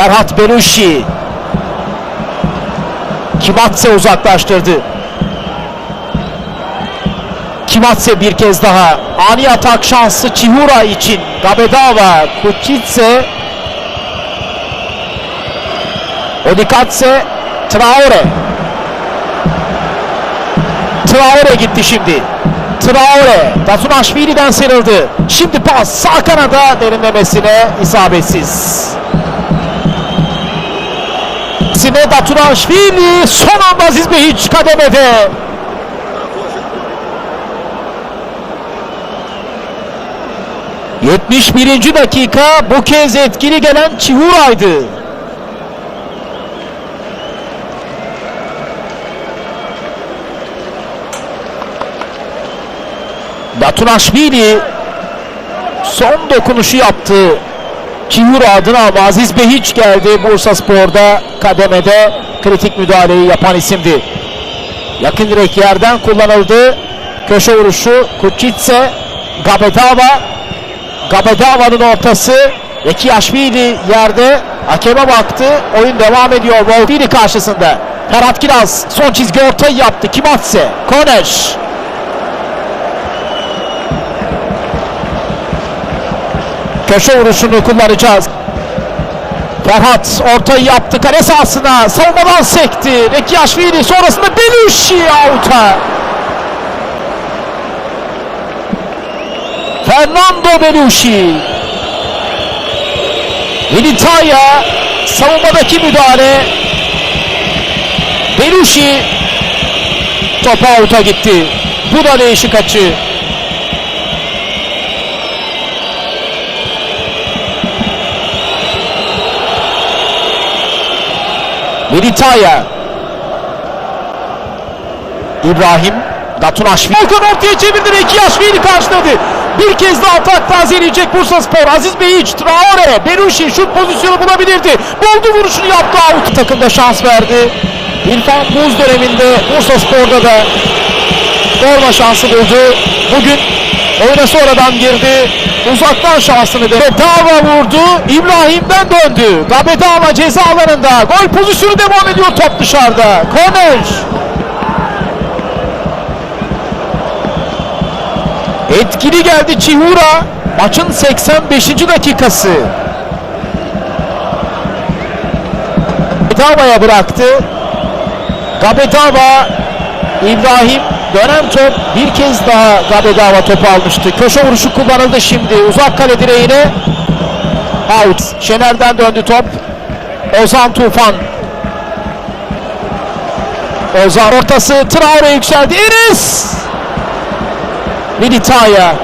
Ferhat Belushi. Kimatse uzaklaştırdı. Kimatse bir kez daha. Ani atak şansı Chihura için. Gabedava, Kuchitse. Odikatse, Traore. Traore gitti şimdi. Traore, Datunashvili'den sıyrıldı. Şimdi pas sağ kanada derinlemesine isabetsiz. Sine Datunashvili son anda Aziz Behiç kademede. ...71. dakika bu kez etkili gelen Çihura'ydı. Baturashvili son dokunuşu yaptı. Çihura adına ama Aziz Behiç geldi Bursa Spor'da kademede kritik müdahaleyi yapan isimdi. Yakın direk yerden kullanıldı. Köşe vuruşu Kuchitse Gabedava Gabedava'nın ortası Rekiyaşvili yerde hakeme baktı. Oyun devam ediyor. Volvili karşısında. Ferhat Kiraz son çizgi ortayı yaptı. Kimatse. Koneş. Köşe vuruşunu kullanacağız. Ferhat ortayı yaptı kale sahasına. Savunmadan sekti. Rekiyaşvili sonrasında Belushi out'a. Fernando Belushi. Militaya savunmadaki müdahale. Belushi topa out'a gitti. Bu da değişik açı. Militaya. İbrahim Datunashvili. Volkan ortaya çevirdi. Rekiyaşvili karşıladı. Bir kez daha atak tazeleyecek Bursa Spor. Aziz Beyiç, Traore, Berushi şut pozisyonu bulabilirdi. Buldu vuruşunu yaptı out. Takımda şans verdi. İrfan Buz döneminde Bursa Spor'da da forma şansı buldu. Bugün oyuna sonradan girdi. Uzaktan şansını denedi. Dava vurdu. İbrahim'den döndü. Gabedava ceza alanında. Gol pozisyonu devam ediyor top dışarıda. Korner. Etkili geldi Çihura. Maçın 85. dakikası. Gabedava'ya bıraktı. Gabedava İbrahim dönem top bir kez daha Gabedava topu almıştı. Köşe vuruşu kullanıldı şimdi. Uzak kale direğine. Out. Şener'den döndü top. Ozan Tufan. Ozan ortası Traore yükseldi. Enes. Militaya.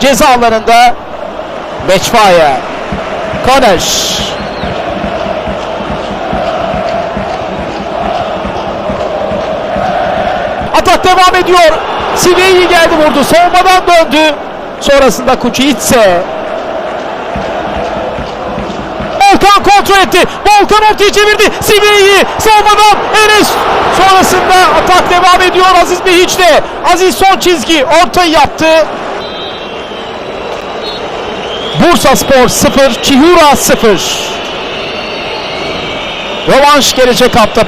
Ceza alanında Beçfaya. Koneş. Atak devam ediyor. Siveyi geldi vurdu. Savunmadan döndü. Sonrasında Kuçitse. Volkan kontrol etti. Volkan ortaya çevirdi. Siveyi savunmadan Enes. Sonrasında atak devam ediyor Aziz Behiç'te. Aziz son çizgi ortayı yaptı. Bursa Spor 0, Çihura 0. Rövanş gelecek hafta.